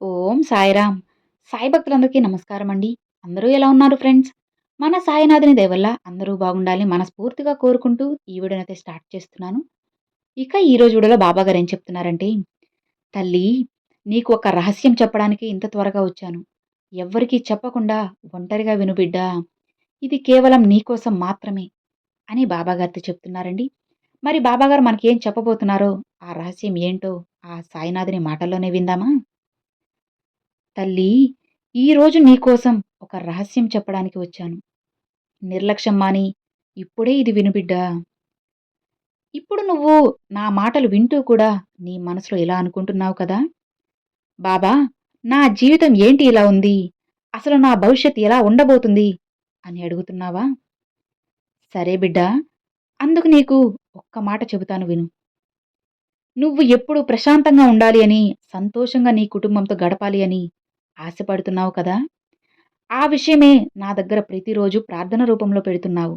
ఓం సాయిరామ్. సాయి భక్తులందరికీ నమస్కారం అండి. అందరూ ఎలా ఉన్నారు ఫ్రెండ్స్? మన సాయినాథుని దయవల్ల అందరూ బాగుండాలి మనస్ఫూర్తిగా కోరుకుంటూ ఈ వీడియోనైతే స్టార్ట్ చేస్తున్నాను. ఇక ఈ రోజు వీడియోలో బాబా గారు ఏం చెప్తున్నారంటే తల్లి నీకు ఒక రహస్యం చెప్పడానికి ఇంత త్వరగా వచ్చాను. ఎవ్వరికీ చెప్పకుండా ఒంటరిగా విను బిడ్డా. ఇది కేవలం నీకోసం మాత్రమే అని బాబాగారితో చెప్తున్నారండి. మరి బాబాగారు మనకేం చెప్పబోతున్నారో ఆ రహస్యం ఏంటో ఆ సాయినాథుని మాటల్లోనే విందామా? తల్లి ఈరోజు నీకోసం ఒక రహస్యం చెప్పడానికి వచ్చాను. నిర్లక్ష్యం మాని ఇప్పుడే ఇది వినుబిడ్డా ఇప్పుడు నువ్వు నా మాటలు వింటూ కూడా నీ మనసులో ఇలా అనుకుంటున్నావు కదా? బాబా నా జీవితం ఏంటి ఇలా ఉంది? అసలు నా భవిష్యత్ ఎలా ఉండబోతుంది? అని అడుగుతున్నావా? సరే బిడ్డా అందుకు నీకు ఒక్క మాట చెబుతాను విను. నువ్వు ఎప్పుడు ప్రశాంతంగా ఉండాలి అని సంతోషంగా నీ కుటుంబంతో గడపాలి అని ఆశపడుతున్నావు కదా? ఆ విషయమే నా దగ్గర ప్రతిరోజు ప్రార్థన రూపంలో పెడుతున్నావు.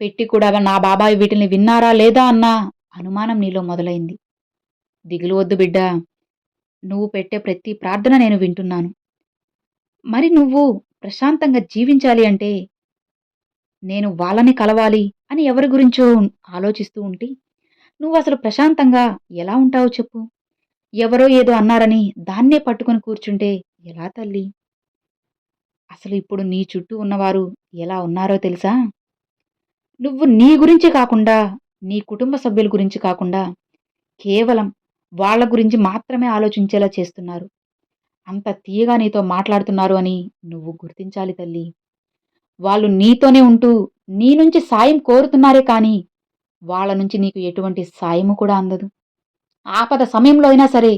పెట్టి కూడా నా బాబాయ్ వీటిని విన్నారా లేదా అన్న అనుమానం నీలో మొదలైంది. దిగులు వద్దు బిడ్డా. నువ్వు పెట్టే ప్రతి ప్రార్థన నేను వింటున్నాను. మరి నువ్వు ప్రశాంతంగా జీవించాలి అంటే నేను వాళ్ళని కలవాలి అని ఎవరి గురించో ఆలోచిస్తూ ఉంటే నువ్వు అసలు ప్రశాంతంగా ఎలా ఉంటావో చెప్పు. ఎవరో ఏదో అన్నారని దాన్నే పట్టుకొని కూర్చుంటే ఎలా తల్లి? అసలు ఇప్పుడు నీ చుట్టూ ఉన్నవారు ఎలా ఉన్నారో తెలుసా? నువ్వు నీ గురించి కాకుండా నీ కుటుంబ సభ్యుల గురించి కాకుండా కేవలం వాళ్ళ గురించి మాత్రమే ఆలోచించేలా చేస్తున్నారు. అంత తీయగా నీతో మాట్లాడుతున్నారు అని నువ్వు గుర్తించాలి తల్లి. వాళ్ళు నీతోనే ఉంటూ నీ నుంచి సాయం కోరుతున్నారే కానీ వాళ్ళ నుంచి నీకు ఎటువంటి సాయము కూడా అందదు. ఆపద సమయంలో అయినా సరే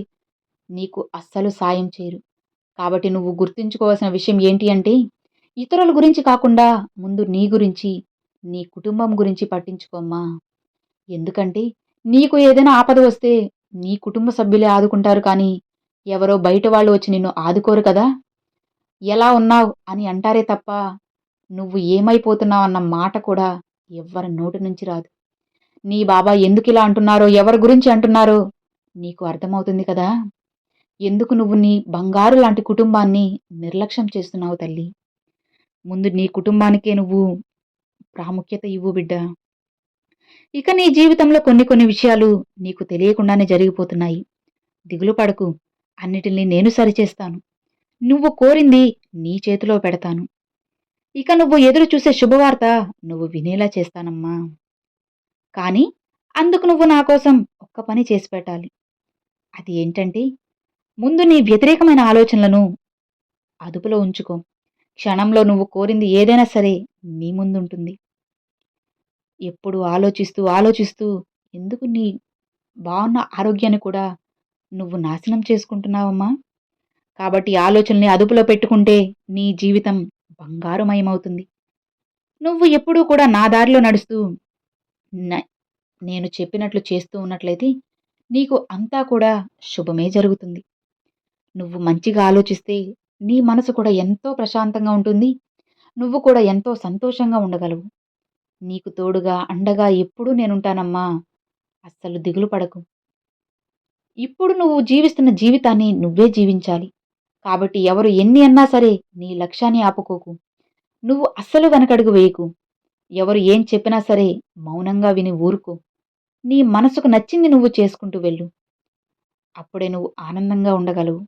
నీకు అస్సలు సాయం చేయరు. కాబట్టి నువ్వు గుర్తుంచుకోవాల్సిన విషయం ఏంటి అంటే ఇతరుల గురించి కాకుండా ముందు నీ గురించి నీ కుటుంబం గురించి పట్టించుకోమ్మా. ఎందుకంటే నీకు ఏదైనా ఆపద వస్తే నీ కుటుంబ సభ్యులే ఆదుకుంటారు కానీ ఎవరో బయట వాళ్ళు వచ్చి నిన్ను ఆదుకోరు కదా. ఎలా ఉన్నావు అని అంటారే తప్ప నువ్వు ఏమైపోతున్నావు అన్న మాట కూడా ఎవ్వరి నోటి నుంచి రాదు. నీ బాబా ఎందుకు ఇలా అంటున్నారో ఎవరి గురించి అంటున్నారో నీకు అర్థమవుతుంది కదా? ఎందుకు నువ్వు నీ బంగారు లాంటి కుటుంబాన్ని నిర్లక్ష్యం చేస్తున్నావు తల్లి? ముందు నీ కుటుంబానికే నువ్వు ప్రాముఖ్యత ఇవ్వు బిడ్డ. ఇక నీ జీవితంలో కొన్ని కొన్ని విషయాలు నీకు తెలియకుండానే జరిగిపోతున్నాయి. దిగులు పడకు. అన్నిటిని నేను సరిచేస్తాను. నువ్వు కోరింది నీ చేతిలో పెడతాను. ఇక నువ్వు ఎదురు చూసే శుభవార్త నువ్వు వినేలా చేస్తానమ్మా. కానీ అందుకు నువ్వు నా కోసం ఒక్క పని చేసి పెట్టాలి. అది ఏంటంటే ముందు నీ వ్యతిరేకమైన ఆలోచనలను అదుపులో ఉంచుకో. క్షణంలో నువ్వు కోరింది ఏదైనా సరే నీ ముందుంటుంది. ఎప్పుడు ఆలోచిస్తూ ఆలోచిస్తూ ఎందుకు నీ బాగున్న ఆరోగ్యాన్ని కూడా నువ్వు నాశనం చేసుకుంటున్నావమ్మా? కాబట్టి ఆలోచనల్ని అదుపులో పెట్టుకుంటే నీ జీవితం బంగారుమయమవుతుంది. నువ్వు ఎప్పుడూ కూడా నా దారిలో నడుస్తూ నేను చెప్పినట్లు చేస్తూ ఉన్నట్లయితే నీకు అంతా కూడా శుభమే జరుగుతుంది. నువ్వు మంచిగా ఆలోచిస్తే నీ మనసు కూడా ఎంతో ప్రశాంతంగా ఉంటుంది. నువ్వు కూడా ఎంతో సంతోషంగా ఉండగలవు. నీకు తోడుగా అండగా ఎప్పుడూ నేనుంటానమ్మా. అస్సలు దిగులు పడకు. ఇప్పుడు నువ్వు జీవిస్తున్న జీవితాన్ని నువ్వే జీవించాలి. కాబట్టి ఎవరు ఎన్ని అన్నా సరే నీ లక్ష్యాన్ని ఆపుకోకు. నువ్వు అస్సలు వెనకడుగు వేయకు. ఎవరు ఏం చెప్పినా సరే మౌనంగా విని ఊరుకో. నీ మనసుకు నచ్చింది నువ్వు చేసుకుంటూ వెళ్ళు. అప్పుడే నువ్వు ఆనందంగా ఉండగలవు.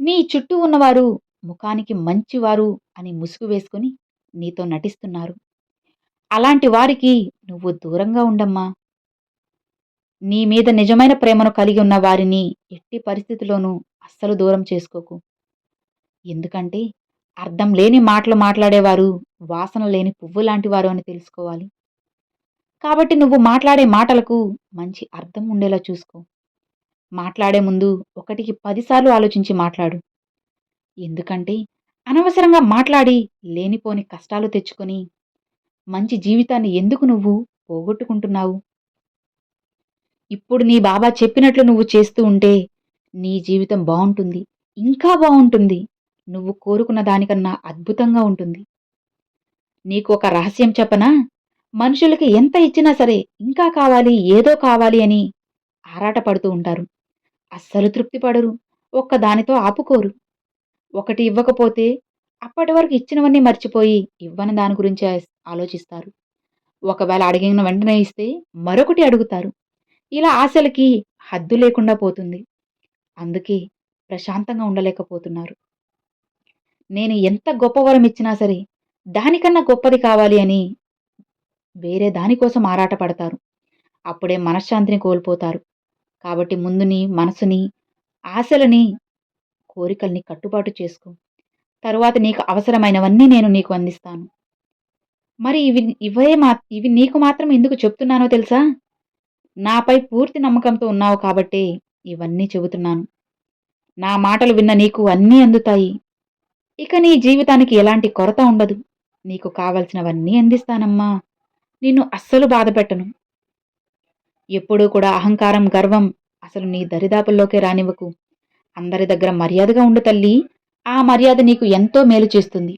నీ చుట్టూ ఉన్నవారు ముఖానికి మంచివారు అని ముసుగు వేసుకొని నీతో నటిస్తున్నారు. అలాంటి వారికి నువ్వు దూరంగా ఉండమ్మా. నీ మీద నిజమైన ప్రేమను కలిగి ఉన్న వారిని ఎట్టి పరిస్థితిలోనూ అస్సలు దూరం చేసుకోకు. ఎందుకంటే అర్థం లేని మాటలు మాట్లాడేవారు వాసన లేని పువ్వు లాంటివారు అని తెలుసుకోవాలి. కాబట్టి నువ్వు మాట్లాడే మాటలకు మంచి అర్థం ఉండేలా చూసుకో. మాట్లాడే ముందు ఒకటికి పదిసార్లు ఆలోచించి మాట్లాడు. ఎందుకంటే అనవసరంగా మాట్లాడి లేనిపోని కష్టాలు తెచ్చుకొని మంచి జీవితాన్ని ఎందుకు నువ్వు పోగొట్టుకుంటున్నావు? ఇప్పుడు నీ బాబా చెప్పినట్లు నువ్వు చేస్తూ ఉంటే నీ జీవితం బాగుంటుంది. ఇంకా బాగుంటుంది. నువ్వు కోరుకున్న దానికన్నా అద్భుతంగా ఉంటుంది. నీకు ఒక రహస్యం చెప్పనా? మనుషులకి ఎంత ఇచ్చినా సరే ఇంకా కావాలి ఏదో కావాలి అని ఆరాటపడుతూ ఉంటారు. అస్సలు తృప్తి పడరు ఆపుకోరు. ఒకటి ఇవ్వకపోతే అప్పటి వరకు ఇచ్చినవన్నీ మర్చిపోయి ఇవ్వని దాని గురించి ఆలోచిస్తారు. ఒకవేళ అడిగిన వెంటనే ఇస్తే మరొకటి అడుగుతారు. ఇలా ఆశలకి హద్దు లేకుండా పోతుంది. అందుకే ప్రశాంతంగా ఉండలేకపోతున్నారు. నేను ఎంత గొప్ప వరం ఇచ్చినా సరే దానికన్నా గొప్పది కావాలి అని వేరే దానికోసం ఆరాటపడతారు. అప్పుడే మనశ్శాంతిని కోల్పోతారు. కాబట్టి ముందుని మనసుని ఆశలని కోరికల్ని కట్టుబాటు చేసుకో. తరువాత నీకు అవసరమైనవన్నీ నేను నీకు అందిస్తాను. మరి ఇవి ఇవే మా ఇవి నీకు మాత్రం ఎందుకు చెప్తున్నానో తెలుసా? నాపై పూర్తి నమ్మకంతో ఉన్నావు కాబట్టే ఇవన్నీ చెబుతున్నాను. నా మాటలు విన్న నీకు అన్నీ అందుతాయి. ఇక నీ జీవితానికి ఎలాంటి కొరత ఉండదు. నీకు కావలసినవన్నీ అందిస్తానమ్మా. నిన్ను అస్సలు బాధపెట్టను ఎప్పుడూ కూడా అహంకారం గర్వం అసలు నీ దరిదాపుల్లోకే రానివ్వకు. అందరి దగ్గర మర్యాదగా ఉండు తల్లి. ఆ మర్యాద నీకు ఎంతో మేలు చేస్తుంది.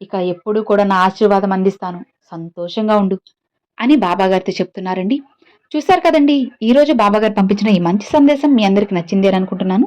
ఇక ఎప్పుడూ కూడా నా ఆశీర్వాదం అందిస్తాను. సంతోషంగా ఉండు అని బాబాగారితో చెప్తున్నారండి. చూశారు కదండి ఈరోజు బాబాగారు పంపించిన ఈ మంచి సందేశం మీ అందరికి నచ్చింది అని అనుకుంటున్నాను